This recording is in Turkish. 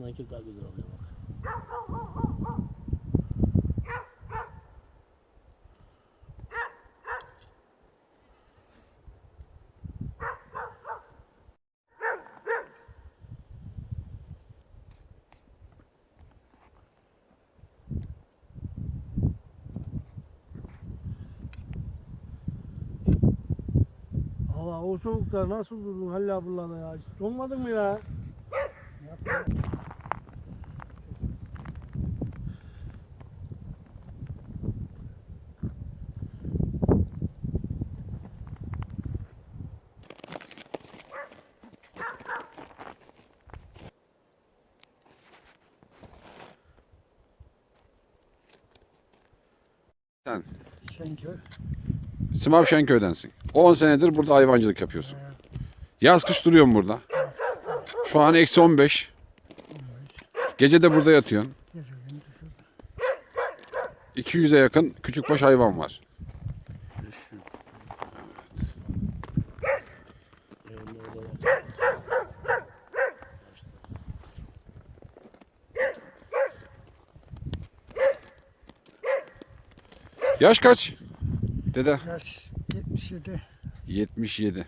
Karşısındaki daha güzel oluyor bak. Hava o soğukta nasıl durdun Halil ablalarla ya? Hiç donmadın mı ya? Sen Şenköy. Sımav Şenköy'densin. 10 senedir burada hayvancılık yapıyorsun. Yaz kış duruyorsun burada. Şu an eksi 15. Gece de burada yatıyorsun. Gece gündüz. 200'e yakın küçükbaş hayvan var. Var. Yaş kaç? Dede Yaş 77. 77.